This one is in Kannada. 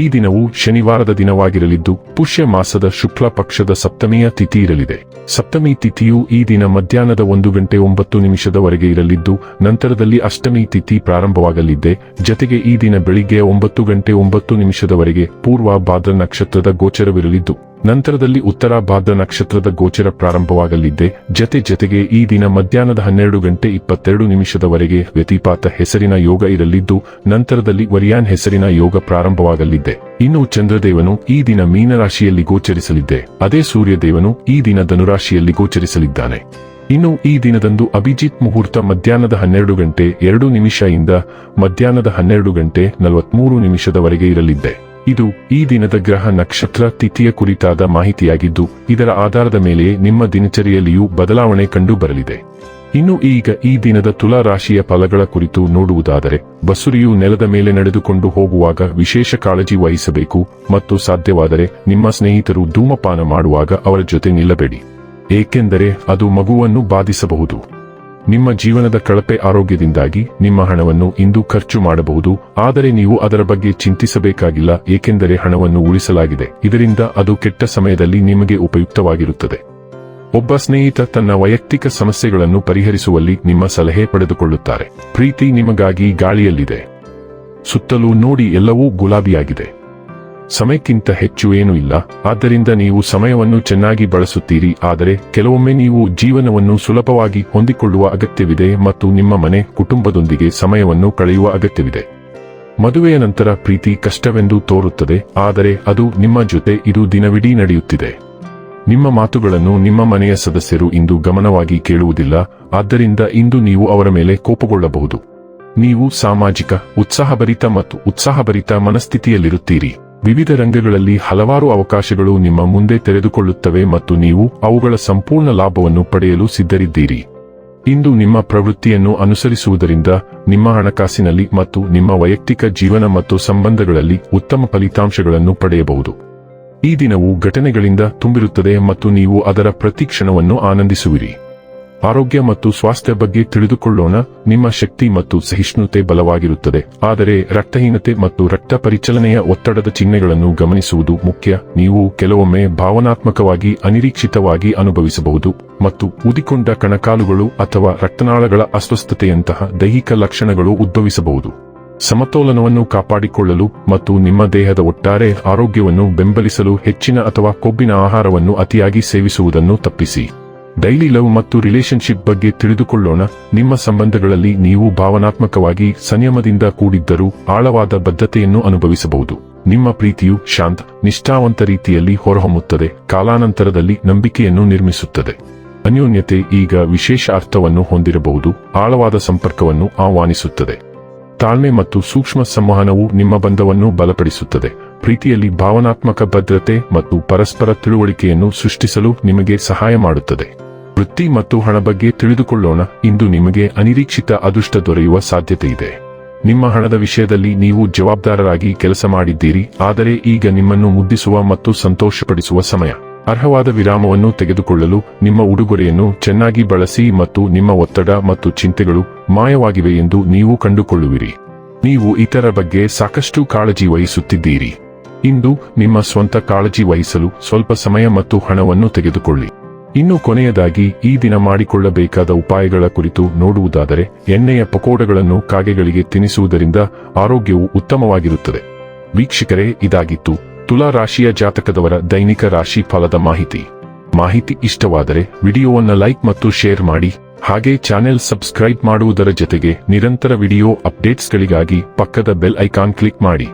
ಈ ದಿನವು ಶನಿವಾರದ ದಿನವಾಗಿರಲಿದ್ದು, ಪುಷ್ಯ ಮಾಸದ ಶುಕ್ಲ ಪಕ್ಷದ ಸಪ್ತಮಿಯ ತಿಥಿ ಇರಲಿದೆ. ಸಪ್ತಮಿ ತಿಥಿಯು ಈ ದಿನ ಮಧ್ಯಾಹ್ನದ ಒಂದು ಗಂಟೆ ಒಂಬತ್ತು ನಿಮಿಷದವರೆಗೆ ಇರಲಿದ್ದು, ನಂತರದಲ್ಲಿ ಅಷ್ಟಮಿ ತಿಥಿ ಪ್ರಾರಂಭವಾಗಲಿದೆ. ಜತೆಗೆ ಈ ದಿನ ಬೆಳಿಗ್ಗೆ ಒಂಬತ್ತು ಗಂಟೆ ಒಂಬತ್ತು ನಿಮಿಷದವರೆಗೆ ಪೂರ್ವ ಭಾದ್ರ ನಕ್ಷತ್ರದ ಗೋಚರವಿರಲಿದ್ದು ನಂತರದಲ್ಲಿ ಉತ್ತರ ಭಾದ್ರ ನಕ್ಷತ್ರದ ಗೋಚರ ಪ್ರಾರಂಭವಾಗಲಿದ್ದೆ ಜತೆ ಜತೆಗೆ ಈ ದಿನ ಮಧ್ಯಾಹ್ನದ ಹನ್ನೆರಡು ಗಂಟೆ ಇಪ್ಪತ್ತೆರಡು ನಿಮಿಷದವರೆಗೆ ವ್ಯತಿಪಾತ ಹೆಸರಿನ ಯೋಗ ಇರಲಿದ್ದು, ನಂತರದಲ್ಲಿ ವರಿಯಾನ್ ಹೆಸರಿನ ಯೋಗ ಪ್ರಾರಂಭವಾಗಲಿದ್ದೆ ಇನ್ನು ಚಂದ್ರದೇವನು ಈ ದಿನ ಮೀನರಾಶಿಯಲ್ಲಿ ಗೋಚರಿಸಲಿದ್ದೆ ಅದೇ ಸೂರ್ಯದೇವನು ಈ ದಿನ ಧನುರಾಶಿಯಲ್ಲಿ ಗೋಚರಿಸಲಿದ್ದಾನೆ. ಇನ್ನು ಈ ದಿನದಂದು ಅಭಿಜಿತ್ ಮುಹೂರ್ತ ಮಧ್ಯಾಹ್ನದ ಹನ್ನೆರಡು ಗಂಟೆ ಎರಡು ನಿಮಿಷದಿಂದ ಮಧ್ಯಾಹ್ನದ ಹನ್ನೆರಡು ಗಂಟೆ ನಲವತ್ಮೂರು ನಿಮಿಷದವರೆಗೆ ಇರಲಿದ್ದೆ ಇದು ಈ ದಿನದ ಗ್ರಹ ನಕ್ಷತ್ರ ತಿಥಿಯ ಕುರಿತಾದ ಮಾಹಿತಿಯಾಗಿದ್ದು, ಇದರ ಆಧಾರದ ಮೇಲೆ ನಿಮ್ಮ ದಿನಚರಿಯಲ್ಲಿಯೂ ಬದಲಾವಣೆ ಕಂಡು ಬರಲಿದೆ ಇನ್ನು ಈಗ ಈ ದಿನದ ತುಲಾ ರಾಶಿಯ ಫಲಗಳ ಕುರಿತು ನೋಡುವುದಾದರೆ, ಬಸುರಿಯು ನೆಲದ ಮೇಲೆ ನಡೆದುಕೊಂಡು ಹೋಗುವಾಗ ವಿಶೇಷ ಕಾಳಜಿ ವಹಿಸಬೇಕು ಮತ್ತು ಸಾಧ್ಯವಾದರೆ ನಿಮ್ಮ ಸ್ನೇಹಿತರು ಧೂಮಪಾನ ಮಾಡುವಾಗ ಅವರ ಜೊತೆ ನಿಲ್ಲಬೇಡಿ. ಏಕೆಂದರೆ ಅದು ಮಗುವನ್ನು ಬಾಧಿಸಬಹುದು. ನಿಮ್ಮ ಜೀವನದ ಕಳಪೆ ಆರೋಗ್ಯದಿಂದಾಗಿ ನಿಮ್ಮ ಹಣವನ್ನು ಇಂದು ಖರ್ಚು ಮಾಡಬಹುದು, ಆದರೆ ನೀವು ಅದರ ಬಗ್ಗೆ ಚಿಂತಿಸಬೇಕಾಗಿಲ್ಲ, ಏಕೆಂದರೆ ಹಣವನ್ನು ಉಳಿಸಲಾಗಿದೆ. ಇದರಿಂದ ಅದು ಕೆಟ್ಟ ಸಮಯದಲ್ಲಿ ನಿಮಗೆ ಉಪಯುಕ್ತವಾಗಿರುತ್ತದೆ. ಒಬ್ಬ ಸ್ನೇಹಿತ ತನ್ನ ವೈಯಕ್ತಿಕ ಸಮಸ್ಯೆಗಳನ್ನು ಪರಿಹರಿಸುವಲ್ಲಿ ನಿಮ್ಮ ಸಲಹೆ ಪಡೆದುಕೊಳ್ಳುತ್ತಾರೆ. ಪ್ರೀತಿ ನಿಮಗಾಗಿ ಗಾಳಿಯಲ್ಲಿದೆ. ಸುತ್ತಲೂ ನೋಡಿ ಎಲ್ಲವೂ ಗುಲಾಬಿಯಾಗಿದೆ. ಸಮಯಕ್ಕಿಂತ ಹೆಚ್ಚು ಏನೂ ಇಲ್ಲ. ಆದ್ದರಿಂದ ನೀವು ಸಮಯವನ್ನು ಚೆನ್ನಾಗಿ ಬಳಸುತ್ತೀರಿ. ಆದರೆ ಕೆಲವೊಮ್ಮೆ ನೀವು ಜೀವನವನ್ನು ಸುಲಭವಾಗಿ ಹೊಂದಿಕೊಳ್ಳುವ ಅಗತ್ಯವಿದೆ ಮತ್ತು ನಿಮ್ಮ ಮನೆ, ಕುಟುಂಬದೊಂದಿಗೆ ಸಮಯವನ್ನು ಕಳೆಯುವ ಅಗತ್ಯವಿದೆ. ಮದುವೆಯ ನಂತರ ಪ್ರೀತಿ ಕಷ್ಟವೆಂದು ತೋರುತ್ತದೆ. ಆದರೆ ಅದು ನಿಮ್ಮ ಜೊತೆ ಇದು ದಿನವಿಡೀ ನಡೆಯುತ್ತಿದೆ. ನಿಮ್ಮ ಮಾತುಗಳನ್ನು ನಿಮ್ಮ ಮನೆಯ ಸದಸ್ಯರು ಇಂದು ಗಮನವಾಗಿ ಕೇಳುವುದಿಲ್ಲ. ಆದ್ದರಿಂದ ಇಂದು ನೀವು ಅವರ ಮೇಲೆ ಕೋಪಗೊಳ್ಳಬಹುದು. ನೀವು ಸಾಮಾಜಿಕ, ಉತ್ಸಾಹಭರಿತ ಮತ್ತು ಉತ್ಸಾಹಭರಿತ ಮನಸ್ಥಿತಿಯಲ್ಲಿರುತ್ತೀರಿ. ವಿವಿಧ ರಂಗಗಳಲ್ಲಿ ಹಲವಾರು ಅವಕಾಶಗಳು ನಿಮ್ಮ ಮುಂದೆ ತೆರೆದುಕೊಳ್ಳುತ್ತವೆ ಮತ್ತು ನೀವು ಅವುಗಳ ಸಂಪೂರ್ಣ ಲಾಭವನ್ನು ಪಡೆಯಲು ಸಿದ್ಧರಿದ್ದೀರಿ. ಇಂದು ನಿಮ್ಮ ಪ್ರವೃತ್ತಿಯನ್ನು ಅನುಸರಿಸುವುದರಿಂದ ನಿಮ್ಮ ಹಣಕಾಸಿನಲ್ಲಿ ಮತ್ತು ನಿಮ್ಮ ವೈಯಕ್ತಿಕ ಜೀವನ ಮತ್ತು ಸಂಬಂಧಗಳಲ್ಲಿ ಉತ್ತಮ ಫಲಿತಾಂಶಗಳನ್ನು ಪಡೆಯಬಹುದು. ಈ ದಿನವು ಘಟನೆಗಳಿಂದ ತುಂಬಿರುತ್ತದೆ ಮತ್ತು ನೀವು ಅದರ ಪ್ರತಿಕ್ಷಣವನ್ನು ಆನಂದಿಸುವಿರಿ. ಆರೋಗ್ಯ ಮತ್ತು ಸ್ವಾಸ್ಥ್ಯ ಬಗ್ಗೆ ತಿಳಿದುಕೊಳ್ಳೋಣ. ನಿಮ್ಮ ಶಕ್ತಿ ಮತ್ತು ಸಹಿಷ್ಣುತೆ ಬಲವಾಗಿರುತ್ತದೆ. ಆದರೆ ರಕ್ತಹೀನತೆ ಮತ್ತು ರಕ್ತ ಪರಿಚಲನೆಯ ಒತ್ತಡದ ಚಿಹ್ನೆಗಳನ್ನು ಗಮನಿಸುವುದು ಮುಖ್ಯ. ನೀವು ಕೆಲವೊಮ್ಮೆ ಭಾವನಾತ್ಮಕವಾಗಿ ಅನಿರೀಕ್ಷಿತವಾಗಿ ಅನುಭವಿಸಬಹುದು ಮತ್ತು ಊದಿಕೊಂಡ ಕಣಕಾಲುಗಳು ಅಥವಾ ರಕ್ತನಾಳಗಳ ಅಸ್ವಸ್ಥತೆಯಂತಹ ದೈಹಿಕ ಲಕ್ಷಣಗಳು ಉದ್ಭವಿಸಬಹುದು. ಸಮತೋಲನವನ್ನು ಕಾಪಾಡಿಕೊಳ್ಳಲು ಮತ್ತು ನಿಮ್ಮ ದೇಹದ ಒಟ್ಟಾರೆ ಆರೋಗ್ಯವನ್ನು ಬೆಂಬಲಿಸಲು ಹೆಚ್ಚಿನ ಅಥವಾ ಕೊಬ್ಬಿನ ಆಹಾರವನ್ನು ಅತಿಯಾಗಿ ಸೇವಿಸುವುದನ್ನು ತಪ್ಪಿಸಿ. ಡೈಲಿ ಲವ್ ಮತ್ತು ರಿಲೇಶನ್ಶಿಪ್ ಬಗ್ಗೆ ತಿಳಿದುಕೊಳ್ಳೋಣ. ನಿಮ್ಮ ಸಂಬಂಧಗಳಲ್ಲಿ ನೀವು ಭಾವನಾತ್ಮಕವಾಗಿ ಸಂಯಮದಿಂದ ಕೂಡಿದ್ದರೂ ಆಳವಾದ ಬದ್ಧತೆಯನ್ನು ಅನುಭವಿಸಬಹುದು. ನಿಮ್ಮ ಪ್ರೀತಿಯು ಶಾಂತ, ನಿಷ್ಠಾವಂತ ರೀತಿಯಲ್ಲಿ ಹೊರಹೊಮ್ಮುತ್ತದೆ, ಕಾಲಾನಂತರದಲ್ಲಿ ನಂಬಿಕೆಯನ್ನು ನಿರ್ಮಿಸುತ್ತದೆ. ಅನ್ಯೋನ್ಯತೆ ಈಗ ವಿಶೇಷ ಅರ್ಥವನ್ನು ಹೊಂದಿರಬಹುದು, ಆಳವಾದ ಸಂಪರ್ಕವನ್ನು ಆಹ್ವಾನಿಸುತ್ತದೆ. ತಾಳ್ಮೆ ಮತ್ತು ಸೂಕ್ಷ್ಮ ಸಂವಹನವು ನಿಮ್ಮ ಬಂಧವನ್ನು ಬಲಪಡಿಸುತ್ತದೆ. ಪ್ರೀತಿಯಲ್ಲಿ ಭಾವನಾತ್ಮಕ ಭದ್ರತೆ ಮತ್ತು ಪರಸ್ಪರ ತಿಳುವಳಿಕೆಯನ್ನು ಸೃಷ್ಟಿಸಲು ನಿಮಗೆ ಸಹಾಯ ಮಾಡುತ್ತದೆ. ವೃತ್ತಿ ಮತ್ತು ಹಣ ಬಗ್ಗೆ ತಿಳಿದುಕೊಳ್ಳೋಣ, ಇಂದು ನಿಮಗೆ ಅನಿರೀಕ್ಷಿತ ಅದೃಷ್ಟ ದೊರೆಯುವ ಸಾಧ್ಯತೆ ಇದೆ ನಿಮ್ಮ ಹಣದ ವಿಷಯದಲ್ಲಿ ನೀವು ಜವಾಬ್ದಾರರಾಗಿ ಕೆಲಸ ಮಾಡಿದ್ದೀರಿ, ಆದರೆ ಈಗ ನಿಮ್ಮನ್ನು ಮುದ್ದಿಸುವ ಮತ್ತು ಸಂತೋಷಪಡಿಸುವ ಸಮಯ. ಅರ್ಹವಾದ ವಿರಾಮವನ್ನು ತೆಗೆದುಕೊಳ್ಳಲು ನಿಮ್ಮ ಉಡುಗೊರೆಯನ್ನು ಚೆನ್ನಾಗಿ ಬಳಸಿ ಮತ್ತು ನಿಮ್ಮ ಒತ್ತಡ ಮತ್ತು ಚಿಂತೆಗಳು ಮಾಯವಾಗಿವೆ ಎಂದು ನೀವು ಕಂಡುಕೊಳ್ಳುವಿರಿ. ನೀವು ಇತರ ಬಗ್ಗೆ ಸಾಕಷ್ಟು ಕಾಳಜಿ ವಹಿಸುತ್ತಿದ್ದೀರಿ. ಇಂದು ನಿಮ್ಮ ಸ್ವಂತ ಕಾಳಜಿ ವಹಿಸಲು ಸ್ವಲ್ಪ ಸಮಯ ಮತ್ತು ಹಣವನ್ನು ತೆಗೆದುಕೊಳ್ಳಿ. ಇನ್ನು ಕೊನೆಯದಾಗಿ, ಈ ದಿನ ಮಾಡಿಕೊಳ್ಳಬೇಕಾದ ಉಪಾಯಗಳ ಕುರಿತು ನೋಡುವುದಾದರೆ, ಎಣ್ಣೆಯ ಪಕೋಡಗಳನ್ನು ಕಾಗೆಗಳಿಗೆ ತಿನ್ನಿಸುವುದರಿಂದ ಆರೋಗ್ಯವು ಉತ್ತಮವಾಗಿರುತ್ತದೆ. ವೀಕ್ಷಕರೇ, ಇದಾಗಿತ್ತು ತುಲಾ ರಾಶಿಯ ಜಾತಕದವರ ದೈನಿಕ ರಾಶಿ ಫಲದ ಮಾಹಿತಿ. ಮಾಹಿತಿ ಇಷ್ಟವಾದರೆ, ವಿಡಿಯೋವನ್ನು ಲೈಕ್ ಮತ್ತು ಶೇರ್ ಮಾಡಿ, ಹಾಗೆ ಚಾನೆಲ್ ಸಬ್ಸ್ಕ್ರೈಬ್ ಮಾಡುವುದರ ಜೊತೆಗೆ ನಿರಂತರ ವಿಡಿಯೋ ಅಪ್ಡೇಟ್ಸ್ಗಳಿಗಾಗಿ ಪಕ್ಕದ ಬೆಲ್ ಐಕಾನ್ ಕ್ಲಿಕ್ ಮಾಡಿ.